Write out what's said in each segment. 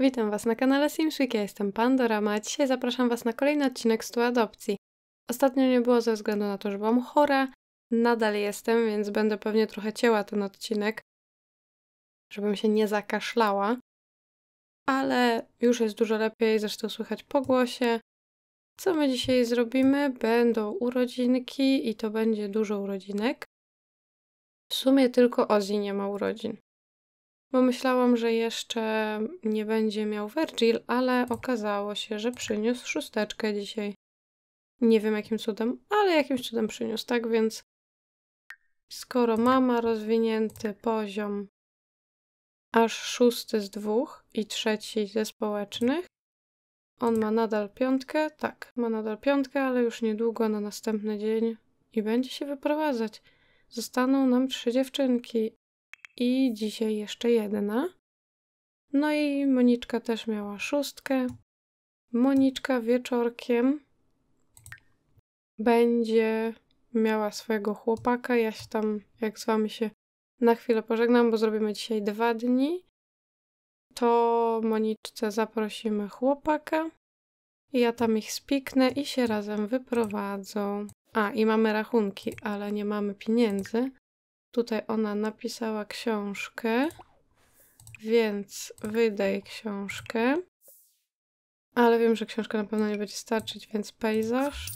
Witam Was na kanale Simsweek, ja jestem Pandorama, a dzisiaj zapraszam Was na kolejny odcinek Stu Adopcji. Ostatnio nie było ze względu na to, że byłam chora, nadal jestem, więc będę pewnie trochę cięła ten odcinek, żebym się nie zakaszlała, ale już jest dużo lepiej, zresztą słychać po głosie. Co my dzisiaj zrobimy? Będą urodzinki i to będzie dużo urodzinek. W sumie tylko Ozzy nie ma urodzin. Bo myślałam, że jeszcze nie będzie miał Virgil, ale okazało się, że przyniósł szósteczkę dzisiaj. Nie wiem jakim cudem, ale jakimś cudem przyniósł, tak więc skoro mama rozwinięty poziom aż szósty z dwóch i trzeci ze społecznych, on ma nadal piątkę, tak, ma nadal piątkę, ale już niedługo na następny dzień i będzie się wyprowadzać. Zostaną nam trzy dziewczynki i dzisiaj jeszcze jedna. No i Moniczka też miała szóstkę. Moniczka wieczorkiem będzie miała swojego chłopaka. Ja się tam, jak z wami się na chwilę pożegnam, bo zrobimy dzisiaj dwa dni. To Moniczce zaprosimy chłopaka. Ja tam ich spiknę i się razem wyprowadzą. A, i mamy rachunki, ale nie mamy pieniędzy. Tutaj ona napisała książkę, więc wydaj książkę. Ale wiem, że książka na pewno nie będzie starczyć, więc pejzaż.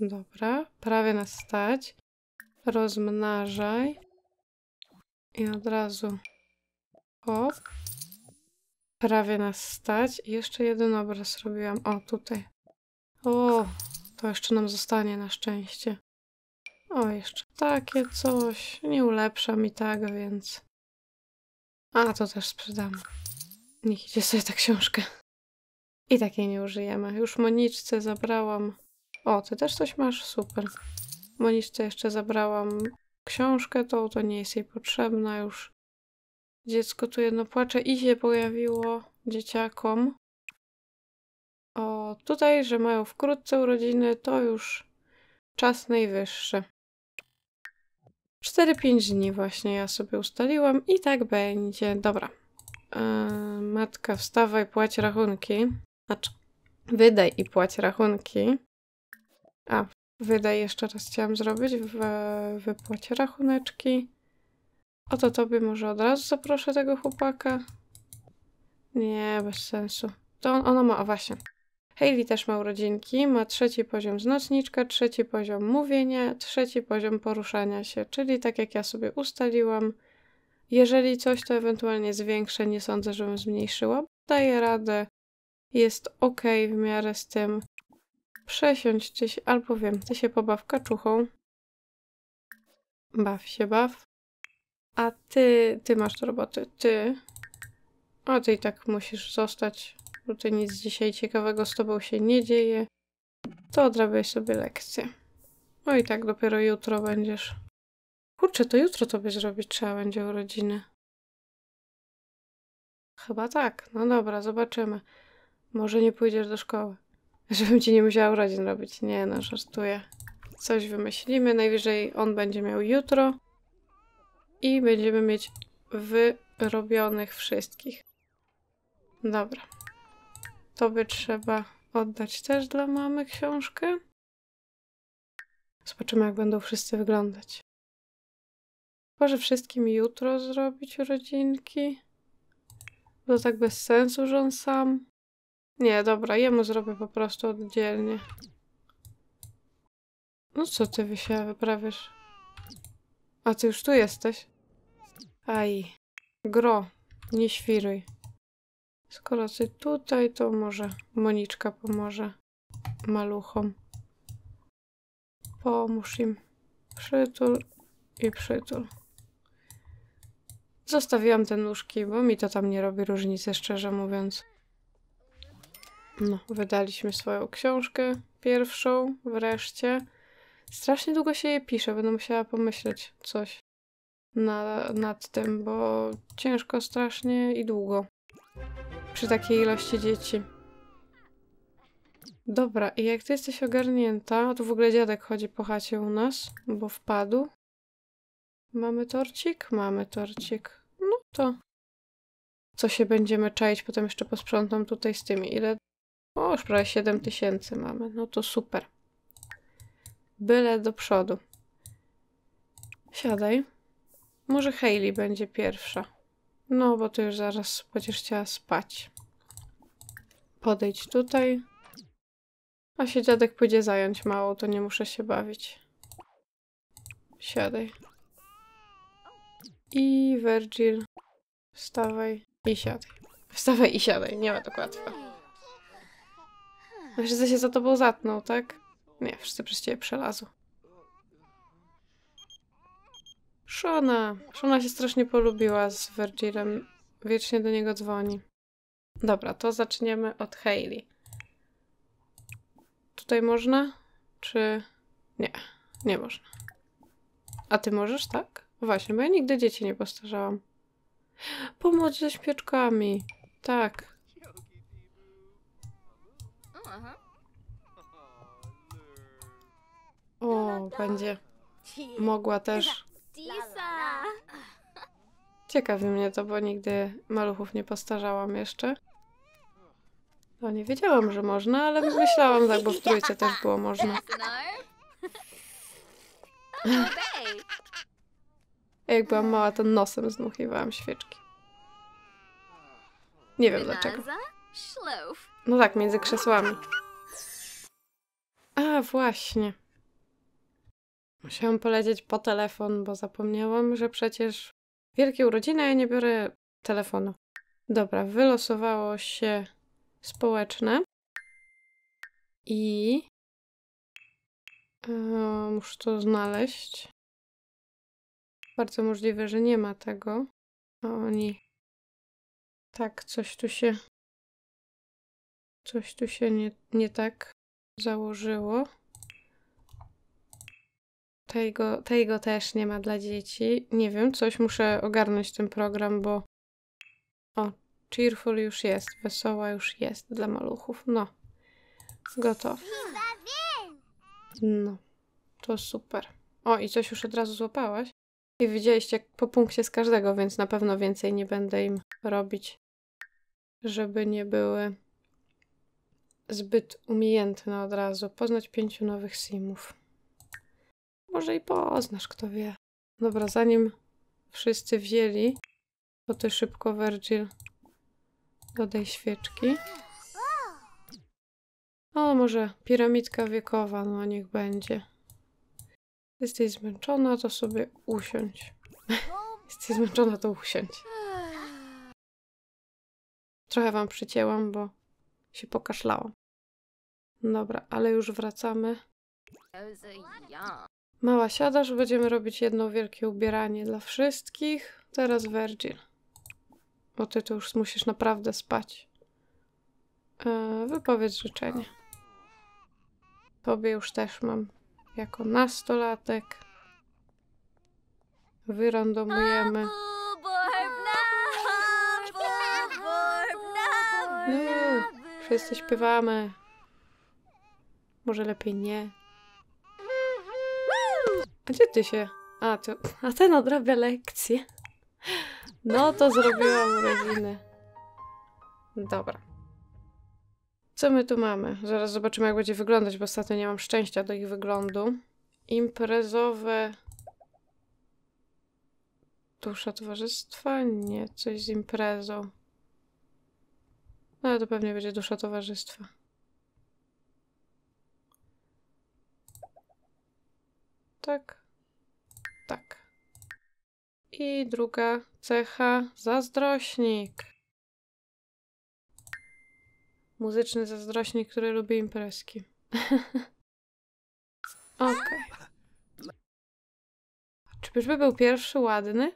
Dobra, prawie nas stać. Rozmnażaj. I od razu hop. Prawie nas stać. I jeszcze jeden obraz robiłam. O, tutaj. O, to jeszcze nam zostanie na szczęście. O, jeszcze takie coś. Nie ulepsza mi tak, więc... A, to też sprzedam. Niech idzie sobie ta książka. I takiej nie użyjemy. Już Moniczce zabrałam... O, ty też coś masz? Super. Moniczce jeszcze zabrałam książkę, to to nie jest jej potrzebna już. Dziecko tu jedno płacze i się pojawiło dzieciakom. O, tutaj, że mają wkrótce urodziny, to już czas najwyższy. 4-5 dni właśnie ja sobie ustaliłam i tak będzie. Dobra. Yy, matka, wstawaj, płać rachunki. Znaczy, wydaj i płać rachunki. A, wydaj jeszcze raz chciałam zrobić. W, wypłać rachuneczki. Oto tobie może od razu zaproszę tego chłopaka. Nie, bez sensu. To on, ona ma, o właśnie. Hayley też ma urodzinki, ma trzeci poziom znaczniczka, trzeci poziom mówienia, trzeci poziom poruszania się, czyli tak jak ja sobie ustaliłam. Jeżeli coś, to ewentualnie zwiększę, nie sądzę, żebym zmniejszyła. Daję radę, jest ok w miarę z tym. Przesiądź ty się, albo wiem, ty się pobaw kaczuchą. Baw się, baw. A ty, ty masz do roboty, ty. A ty i tak musisz zostać Tutaj nic dzisiaj ciekawego z tobą się nie dzieje. To odrabiaj sobie lekcję. No i tak dopiero jutro będziesz. Kurczę, to jutro tobie zrobić trzeba będzie urodziny. Chyba tak. No dobra, zobaczymy. Może nie pójdziesz do szkoły. Żebym ci nie musiała urodzin robić. Nie no, żartuję. Coś wymyślimy. Najwyżej on będzie miał jutro. I będziemy mieć wyrobionych wszystkich. Dobra. Tobie trzeba oddać też dla mamy książkę. Zobaczymy, jak będą wszyscy wyglądać. Może wszystkim jutro zrobić urodzinki? To tak bez sensu, że on sam. Nie, dobra, jemu zrobię po prostu oddzielnie. No co ty wy się wyprawiasz? A ty już tu jesteś? Aj, gro, nie świruj. Skoro ty tutaj, to może Moniczka pomoże maluchom. Pomóż im. Przytul i przytul. Zostawiłam te nóżki, bo mi to tam nie robi różnicy, szczerze mówiąc. No, wydaliśmy swoją książkę pierwszą, wreszcie. Strasznie długo się je pisze, będę musiała pomyśleć coś na, nad tym, bo ciężko strasznie i długo przy takiej ilości dzieci. Dobra, i jak ty jesteś ogarnięta, to w ogóle dziadek chodzi po chacie u nas, bo wpadł. Mamy torcik? Mamy torcik. No to co się będziemy czaić, potem jeszcze posprzątam tutaj z tymi. Ile? O, już prawie 7 tysięcy mamy. No to super. Byle do przodu. Siadaj. Może Hayley będzie pierwsza. No, bo ty już zaraz będziesz chciała spać. Podejdź tutaj. A się dziadek pójdzie zająć mało, to nie muszę się bawić. Siadaj. I Virgil. Wstawaj i siadaj. Wstawaj i siadaj, nie ma tak łatwo. Wszyscy się za tobą zatną, tak? Nie, wszyscy przez ciebie przelazły. Shona. Shona się strasznie polubiła z Virgilem. Wiecznie do niego dzwoni. Dobra, to zaczniemy od Hayley. Tutaj można? Czy... Nie, nie można. A ty możesz, tak? Właśnie, bo ja nigdy dzieci nie postarzałam. Pomoc ze śpieczkami. Tak. O, będzie mogła też. Ciekawi mnie to, bo nigdy maluchów nie postarzałam jeszcze. No nie wiedziałam, że można, ale myślałam tak, bo w trójce też było można. Jak byłam mała, to nosem zdmuchiwałam świeczki. Nie wiem dlaczego. No tak, między krzesłami. A, właśnie. Musiałam polecieć po telefon, bo zapomniałam, że przecież wielkie urodziny, a ja nie biorę telefonu. Dobra, wylosowało się społeczne. I... E, muszę to znaleźć. Bardzo możliwe, że nie ma tego. A oni... Tak, coś tu się... Coś tu się nie, nie tak założyło. Tego, tego też nie ma dla dzieci. Nie wiem, coś muszę ogarnąć ten program, bo... O, Cheerful już jest, wesoła już jest dla maluchów. No, gotowe. No, to super. O, i coś już od razu złapałaś? I widzieliście po punkcie z każdego, więc na pewno więcej nie będę im robić, żeby nie były zbyt umiejętne od razu. Poznać pięciu nowych simów. Może i poznasz, kto wie. Dobra, zanim wszyscy wzięli, to ty szybko, Virgil, dodaj świeczki. O, może piramidka wiekowa, no niech będzie. Jesteś zmęczona, to sobie usiądź. Jesteś zmęczona, to usiądź. Trochę wam przycięłam, bo się pokaszlałam. Dobra, ale już wracamy. Mała siadasz, będziemy robić jedno wielkie ubieranie dla wszystkich. Teraz Virgil. Bo ty to już musisz naprawdę spać. E, wypowiedz życzenie. Tobie już też mam jako nastolatek. Wyrandomujemy. No, wszyscy śpiewamy. Może lepiej nie. Gdzie ty się... A. A ten odrabia lekcje. No to zrobiłam urodziny. Dobra. Co my tu mamy? Zaraz zobaczymy, jak będzie wyglądać, bo ostatnio nie mam szczęścia do ich wyglądu. Imprezowe... Dusza towarzystwa? Nie, coś z imprezą. No, ale to pewnie będzie dusza towarzystwa. Tak. Tak. I druga cecha, zazdrośnik. Muzyczny zazdrośnik, który lubi imprezki. Okej. Okay. Czyżby był pierwszy ładny?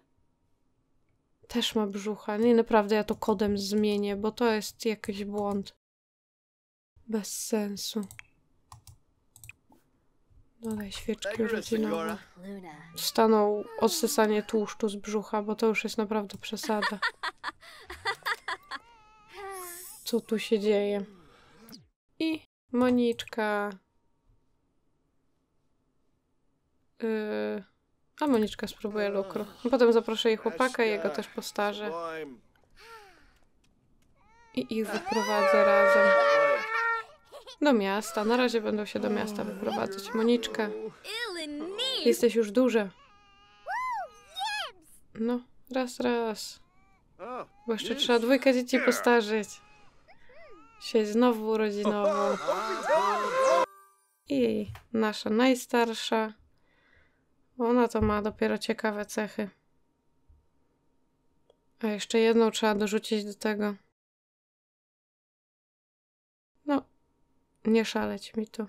Też ma brzucha. Nie, naprawdę ja to kodem zmienię, bo to jest jakiś błąd. Bez sensu. Dodaj świeczki urodzinowe. Stanął odsysanie tłuszczu z brzucha, bo to już jest naprawdę przesada. Co tu się dzieje? I Moniczka. Yy, a Moniczka spróbuje lukru. Potem zaproszę jej chłopaka i jego też postarzę. I ich wyprowadzę razem. Do miasta. Na razie będą się do miasta wyprowadzać. Moniczka, jesteś już duża. No, raz, raz. Bo jeszcze trzeba dwójkę dzieci postarzyć. Się znowu urodzinowo. I nasza najstarsza. Ona to ma dopiero ciekawe cechy. A jeszcze jedną trzeba dorzucić do tego. Nie szaleć mi tu.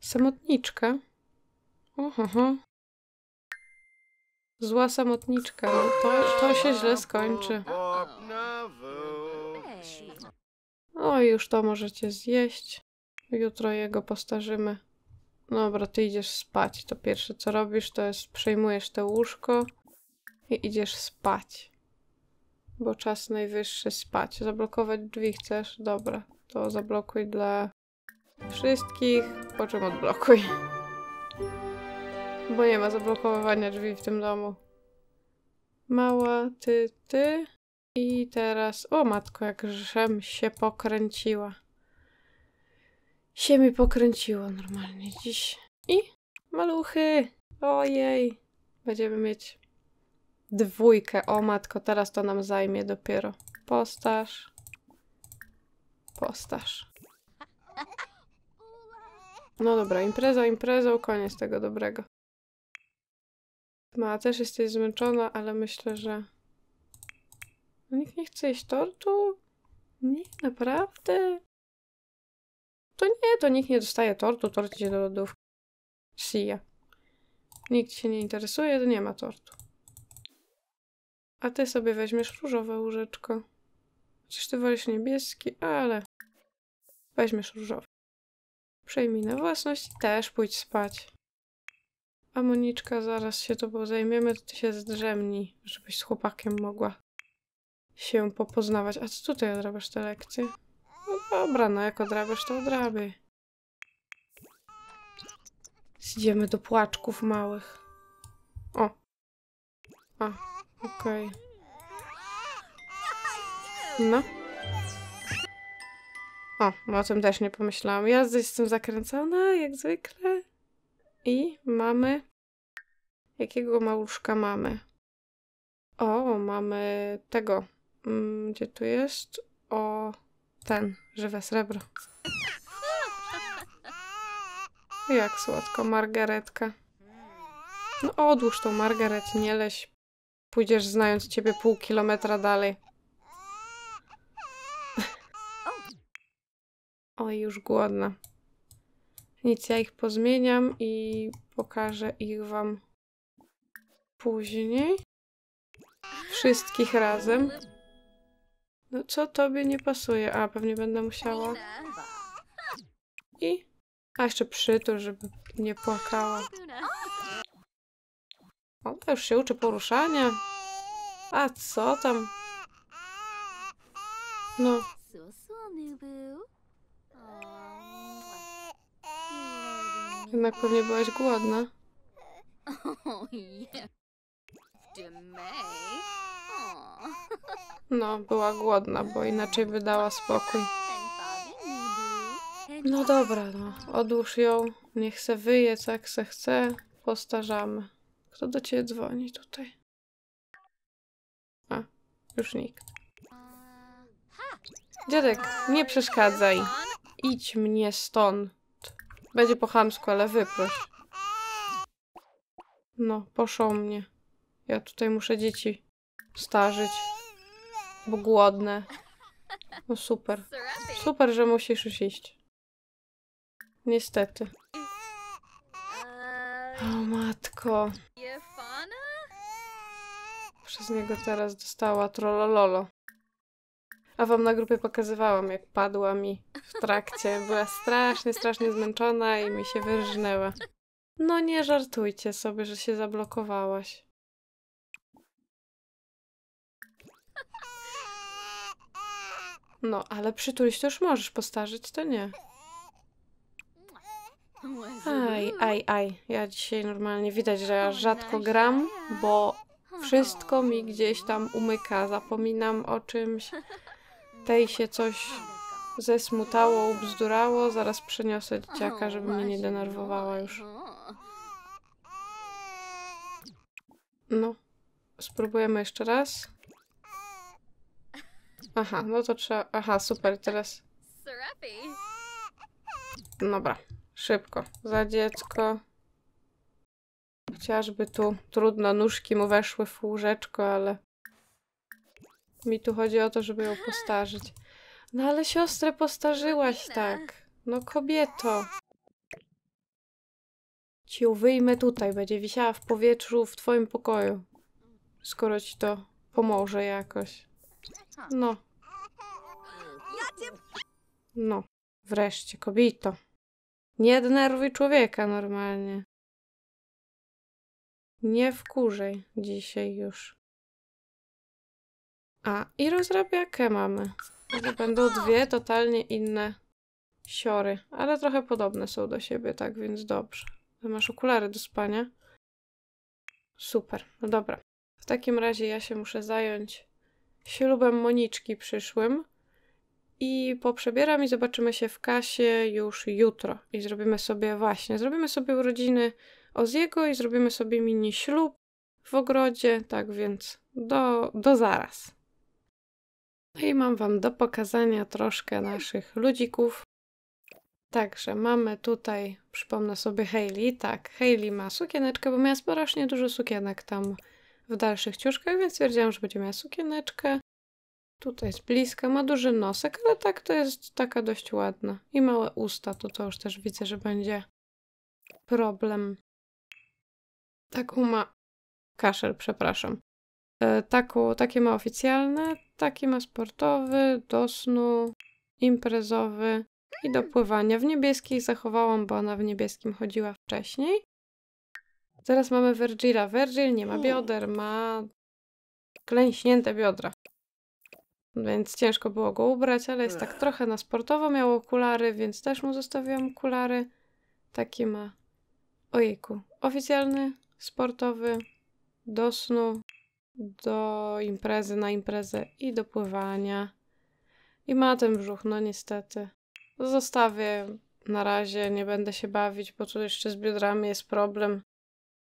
Samotniczka. Oho. Zła samotniczka. No to, to się źle skończy. O, już to możecie zjeść. Jutro jego postarzymy. Dobra, ty idziesz spać. To pierwsze co robisz, to jest przejmujesz te łóżko i idziesz spać. Bo czas najwyższy spać. Zablokować drzwi chcesz? Dobra, to zablokuj dla wszystkich, po czym odblokuj. Bo nie ma zablokowywania drzwi w tym domu. Mała, ty, ty. I teraz... O matko, jak żem się pokręciła. Się mi pokręciło normalnie dziś. I maluchy. Ojej. Będziemy mieć dwójkę. O matko, teraz to nam zajmie dopiero. Postaż. Postaż. No dobra, impreza imprezą, koniec tego dobrego. Ma, też jesteś zmęczona, ale myślę, że... No nikt nie chce jeść tortu? Nie, naprawdę? To nie, to nikt nie dostaje tortu, tort idzie do lodówki. Sia. Nikt się nie interesuje, to nie ma tortu. A ty sobie weźmiesz różowe łóżeczko. Chociaż ty wolisz niebieski, ale weźmiesz różowe. Przejmij na własność też pójdź spać. A Moniczka, zaraz się tobą zajmiemy, to ty się zdrzemnij, żebyś z chłopakiem mogła się popoznawać. A co tutaj odrabiasz te lekcje? No dobra, no jak odrabiasz, to odrabiaj. Idziemy do płaczków małych. O. A, okej. Okay. No. O, o tym też nie pomyślałam. Ja jestem zakręcona, jak zwykle. I mamy... Jakiego małuszka mamy? O, mamy tego. Mm, gdzie tu jest? O, ten, żywe srebro. Jak słodko, margaretka. No odłóż tą margaret, nie leś. Pójdziesz znając ciebie pół kilometra dalej. Oj, już głodna. Nic, ja ich pozmieniam i pokażę ich wam później. Wszystkich razem. No co tobie nie pasuje? A, pewnie będę musiała. I... A, jeszcze przytul, żeby nie płakała. O, to już się uczy poruszania. A co tam? No. Jednak pewnie byłaś głodna. No, była głodna, bo inaczej by dała spokój. No dobra, no. Odłóż ją. Niech se wyje, jak se chce. Postarzamy. Kto do ciebie dzwoni tutaj? A, już nikt. Dziadek, nie przeszkadzaj. Idź mnie stąd. Będzie po chamsku, ale wyproś. No, poszło mnie. Ja tutaj muszę dzieci starzyć. Bo głodne. No super. Super, że musisz już iść. Niestety. O matko. Przez niego teraz dostała trollololo. A wam na grupie pokazywałam, jak padła mi w trakcie. Była strasznie, strasznie zmęczona i mi się wyrżnęła. No nie żartujcie sobie, że się zablokowałaś. No, ale przytulić to już możesz, postarzyć to nie. Aj, aj, aj. Ja dzisiaj normalnie widać, że ja rzadko gram, bo wszystko mi gdzieś tam umyka. Zapominam o czymś. Tej się coś zesmutało, ubzdurało, zaraz przeniosę dzieciaka, żeby mnie nie denerwowała już. No, spróbujemy jeszcze raz. Aha, no to trzeba... Aha, super, teraz... Dobra, szybko. Za dziecko. Chociażby tu trudno, nóżki mu weszły w łóżeczko, ale... Mi tu chodzi o to, żeby ją postarzyć. No ale siostrę postarzyłaś tak. No kobieto. Ci ją wyjmę tutaj, będzie wisiała w powietrzu w twoim pokoju. Skoro ci to pomoże jakoś. No. No. Wreszcie, kobito. Nie denerwuj człowieka normalnie. Nie wkurzej dzisiaj już. A, i rozrabiakę mamy. To będą dwie totalnie inne siory, ale trochę podobne są do siebie, tak więc dobrze. Ty masz okulary do spania? Super, no dobra. W takim razie ja się muszę zająć ślubem Moniczki przyszłym i poprzebieram i zobaczymy się w kasie już jutro. I zrobimy sobie właśnie, zrobimy sobie urodziny Oziego i zrobimy sobie mini ślub w ogrodzie, tak więc do, do zaraz. I mam Wam do pokazania troszkę naszych ludzików. Także mamy tutaj, przypomnę sobie Hailey. Tak, Hailey ma sukieneczkę, bo miała strasznie dużo sukienek tam w dalszych ciuszkach, więc stwierdziłam, że będzie miała sukieneczkę. Tutaj z bliska, ma duży nosek, ale tak to jest taka dość ładna. I małe usta, to to już też widzę, że będzie problem. Taką ma... Kaszel, przepraszam. E, taką, takie ma oficjalne, taki ma sportowy, do snu, imprezowy i do pływania. W niebieskich zachowałam, bo ona w niebieskim chodziła wcześniej. Teraz mamy Virgila. Virgil nie ma bioder, ma klęśnięte biodra. Więc ciężko było go ubrać, ale jest tak trochę na sportowo. Miał okulary, więc też mu zostawiłam okulary. Taki ma. Ojejku. Oficjalny, sportowy, do snu, do imprezy, na imprezę i do pływania. I ma ten brzuch, no niestety. Zostawię na razie, nie będę się bawić, bo tu jeszcze z biodrami jest problem.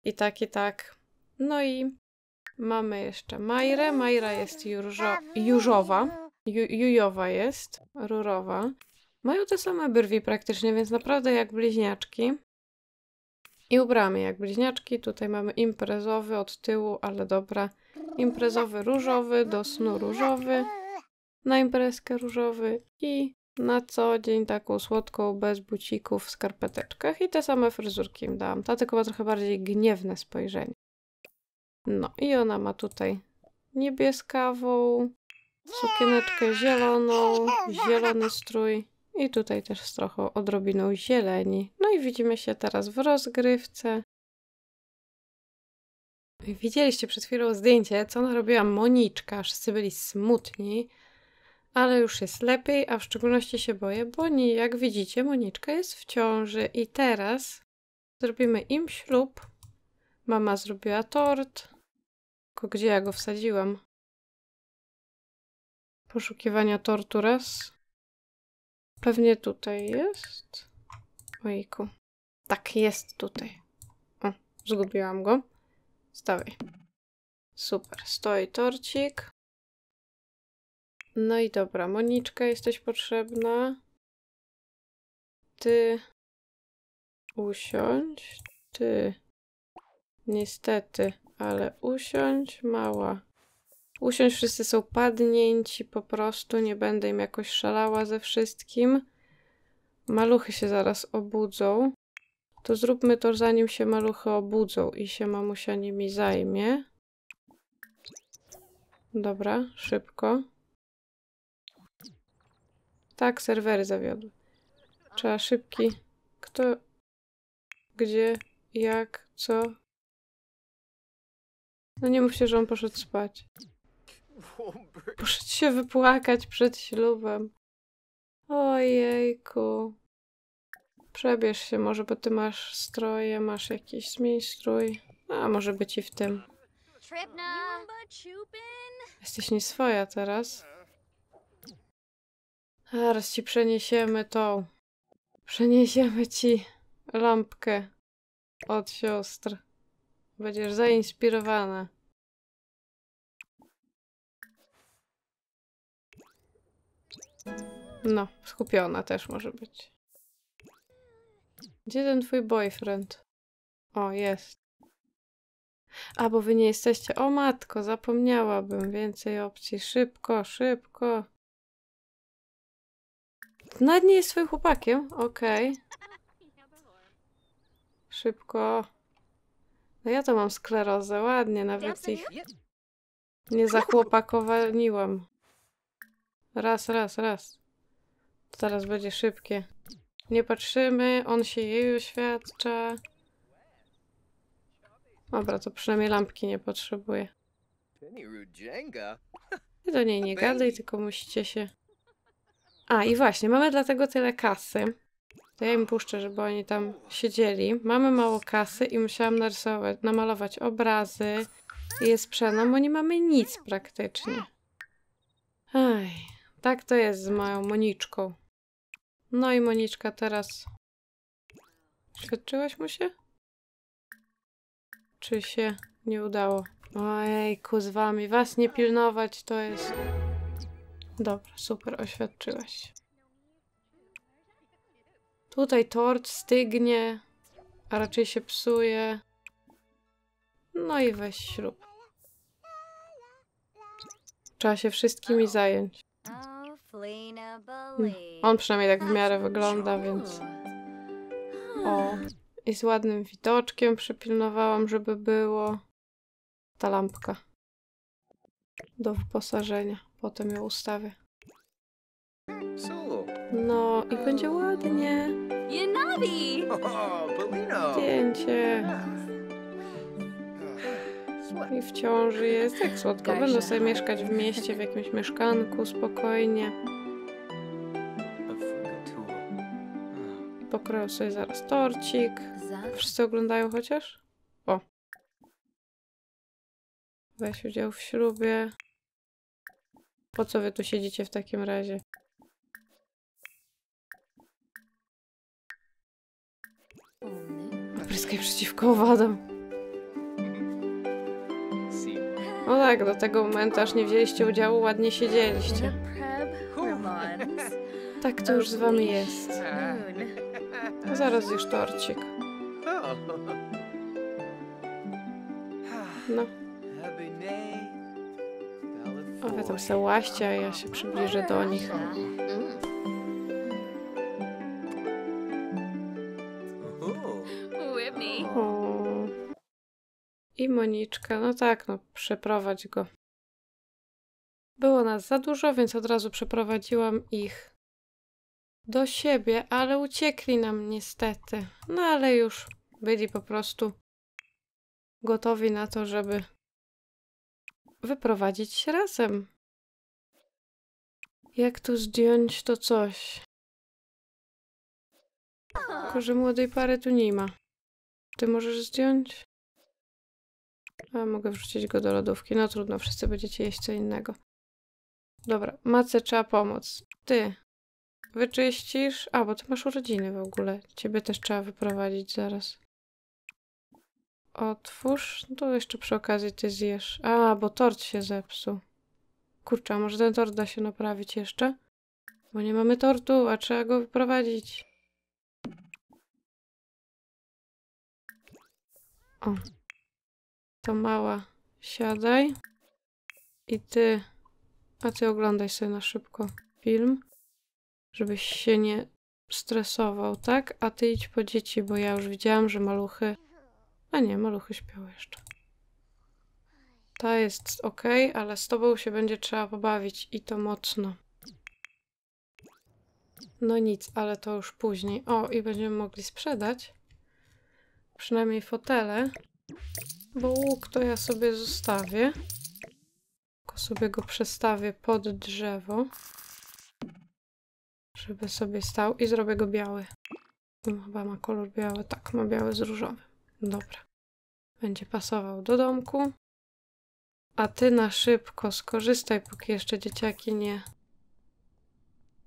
I tak, i tak. No i mamy jeszcze Majrę. Majra jest jurżo, jurzowa. Ju, jujowa jest, rurowa. Mają te same brwi praktycznie, więc naprawdę jak bliźniaczki. I ubramy jak bliźniaczki. Tutaj mamy imprezowy od tyłu, ale dobra. Imprezowy różowy, do snu różowy, na imprezkę różowy i na co dzień taką słodką, bez bucików w skarpeteczkach. I te same fryzurki im dałam. Ta tylko ma trochę bardziej gniewne spojrzenie. No i ona ma tutaj niebieskawą, sukieneczkę zieloną, zielony strój i tutaj też z trochę odrobiną zieleni. No i widzimy się teraz w rozgrywce. Widzieliście przed chwilą zdjęcie, co narobiła Moniczka. Wszyscy byli smutni, ale już jest lepiej, a w szczególności się boję, bo nie, jak widzicie, Moniczka jest w ciąży i teraz zrobimy im ślub. Mama zrobiła tort. Tylko gdzie ja go wsadziłam? Poszukiwania tortu raz. Pewnie tutaj jest. Ojku. Tak, jest tutaj. O, zgubiłam go. Stawaj. Super, stoi torcik. No i dobra, Moniczka, jesteś potrzebna. Ty usiądź. Ty niestety, ale usiądź, mała. Usiądź, wszyscy są padnięci po prostu, nie będę im jakoś szalała ze wszystkim. Maluchy się zaraz obudzą. To zróbmy to zanim się maluchy obudzą i się mamusia nimi zajmie. Dobra, szybko. Tak, serwery zawiodły. Trzeba szybki. Kto? Gdzie? Jak? Co? No nie mówcie, że on poszedł spać. Poszedł się wypłakać przed ślubem. Ojejku. Przebierz się może, bo ty masz stroje, masz jakiś zmień strój. A może być i w tym. Jesteś nieswoja teraz. Zaraz ci przeniesiemy tą. Przeniesiemy ci lampkę od siostr. Będziesz zainspirowana. No, skupiona też może być. Gdzie ten twój boyfriend? O, jest. A, bo wy nie jesteście. O matko, zapomniałabym. Więcej opcji. Szybko, szybko. Nawet nie jest twoim chłopakiem? Okej. Szybko. No ja to mam sklerozę. Ładnie, nawet ich nie zachłopakowaniłam. Raz, raz, raz. To teraz będzie szybkie. Nie patrzymy, on się jej oświadcza. Dobra, to przynajmniej lampki nie potrzebuje. Ty do niej nie gadaj, tylko musicie się... A, i właśnie, mamy dlatego tyle kasy. To ja im puszczę, żeby oni tam siedzieli. Mamy mało kasy i musiałam narysować, namalować obrazy i je sprzedam, bo nie mamy nic praktycznie. Aj, tak to jest z moją Moniczką. No i Moniczka teraz... Świadczyłaś mu się? Czy się nie udało? Ojejku, z wami. Was nie pilnować to jest... Dobra, super, oświadczyłaś. Tutaj tort stygnie, a raczej się psuje. No i weź ślub. Trzeba się wszystkimi zająć. On przynajmniej tak w miarę wygląda, więc... O, i z ładnym widoczkiem przypilnowałam, żeby było. Ta lampka. Do wyposażenia. Potem ją ustawię. No i będzie ładnie. Zdjęcie. I w ciąży jest jak słodko. Będę sobie mieszkać w mieście, w jakimś mieszkanku, spokojnie. Pokroję sobie zaraz torcik. Wszyscy oglądają chociaż? O. Weź udział w ślubie. Po co wy tu siedzicie w takim razie? Opryskaj przeciwko owadom. No tak, do tego momentu aż nie wzięliście udziału, ładnie siedzieliście. Tak to już z wami jest. Zaraz już torcik. No. Wy tam se łaście, a ja się przybliżę do nich. Moniczka, no tak, no przeprowadź go. Było nas za dużo, więc od razu przeprowadziłam ich do siebie, ale uciekli nam niestety. No ale już byli po prostu gotowi na to, żeby wyprowadzić się razem. Jak tu zdjąć to coś? Tylko, że młodej pary tu nie ma. Ty możesz zdjąć? A mogę wrzucić go do lodówki. No trudno, wszyscy będziecie jeść co innego. Dobra, Mace trzeba pomóc. Ty, wyczyścisz? A, bo ty masz urodziny w ogóle. Ciebie też trzeba wyprowadzić zaraz. Otwórz. No to jeszcze przy okazji ty zjesz. A, bo tort się zepsuł. Kurczę, może ten tort da się naprawić jeszcze? Bo nie mamy tortu, a trzeba go wyprowadzić. O. To mała. Siadaj. I ty... A ty oglądaj sobie na szybko film. Żebyś się nie stresował, tak? A ty idź po dzieci, bo ja już widziałam, że maluchy... A nie, maluchy śpią jeszcze. Ta jest ok, ale z tobą się będzie trzeba pobawić i to mocno. No nic, ale to już później. O, i będziemy mogli sprzedać. Przynajmniej fotele. Bo łuk to ja sobie zostawię. Tylko sobie go przestawię pod drzewo. Żeby sobie stał i zrobię go biały. Chyba ma kolor biały. Tak, ma biały z różowym. Dobra. Będzie pasował do domku. A ty na szybko skorzystaj, póki jeszcze dzieciaki nie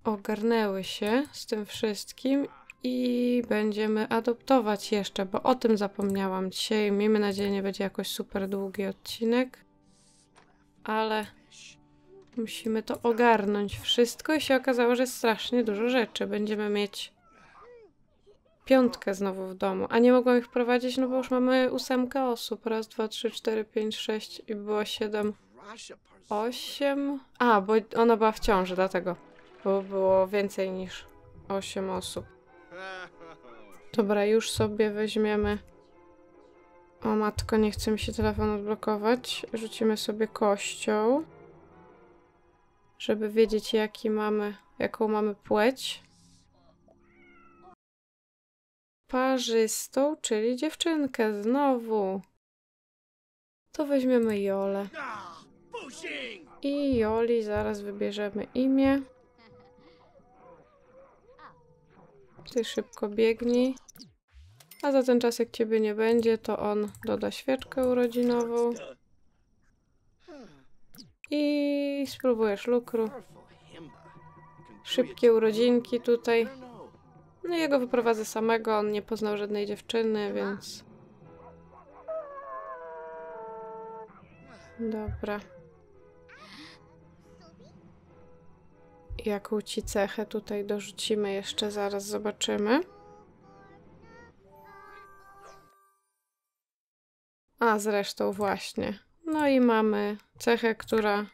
ogarnęły się z tym wszystkim i będziemy adoptować jeszcze, bo o tym zapomniałam dzisiaj. Miejmy nadzieję, nie będzie jakoś super długi odcinek, ale musimy to ogarnąć wszystko i się okazało, że strasznie dużo rzeczy. Będziemy mieć piątkę znowu w domu, a nie mogłam ich wprowadzić, no bo już mamy ósemkę osób. Raz, dwa, trzy, cztery, pięć, sześć i było siedem, osiem. A, bo ona była w ciąży, dlatego. Bo było więcej niż osiem osób. Dobra, już sobie weźmiemy. O matko, nie chce mi się telefon odblokować. Rzucimy sobie kością. Żeby wiedzieć, jaki mamy, jaką mamy płeć. Parzystą, czyli dziewczynkę znowu. To weźmiemy Jolę. I Joli zaraz wybierzemy imię. Ty szybko biegnij. A za ten czas, jak ciebie nie będzie, to on doda świeczkę urodzinową. I spróbujesz lukru. Szybkie urodzinki tutaj. No jego wyprowadzę samego, on nie poznał żadnej dziewczyny, więc... Dobra. Jaką ci cechę tutaj dorzucimy jeszcze, zaraz zobaczymy. A zresztą właśnie. No i mamy cechę, która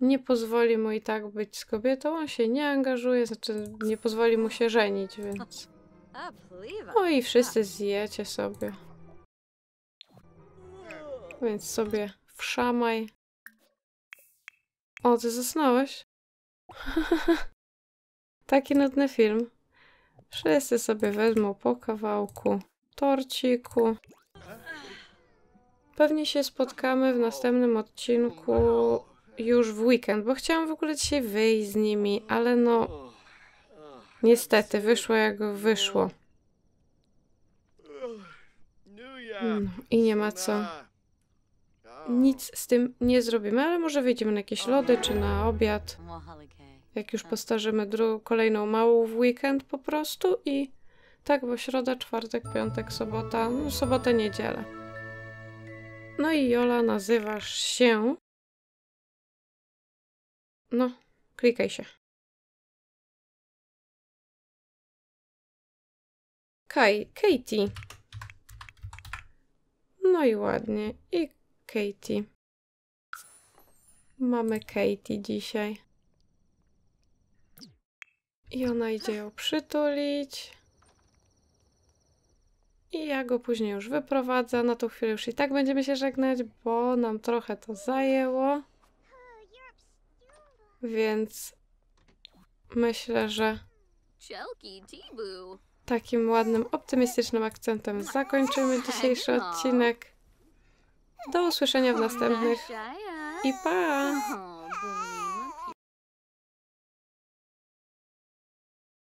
nie pozwoli mu i tak być z kobietą. On się nie angażuje, znaczy nie pozwoli mu się żenić, więc. No i wszyscy zjecie sobie. Więc sobie wszamaj. O, ty zasnąłeś? Taki nudny film. Wszyscy sobie wezmą po kawałku torciku. Pewnie się spotkamy w następnym odcinku już w weekend, bo chciałam w ogóle dzisiaj wyjść z nimi, ale no niestety wyszło jak wyszło. No, I nie ma co. Nic z tym nie zrobimy, ale może wyjdziemy na jakieś lody czy na obiad. Jak już postarzymy dru- kolejną małą w weekend po prostu i tak, bo środa, czwartek, piątek, sobota, no sobotę, niedzielę. No i Jola, nazywasz się. No, klikaj się. Kai, Katie. No i ładnie. I Katie. Mamy Katie dzisiaj. I ona idzie ją przytulić. I ja go później już wyprowadzę. Na tą chwilę już i tak będziemy się żegnać, bo nam trochę to zajęło. Więc myślę, że takim ładnym, optymistycznym akcentem zakończymy dzisiejszy odcinek. Do usłyszenia w następnych i pa!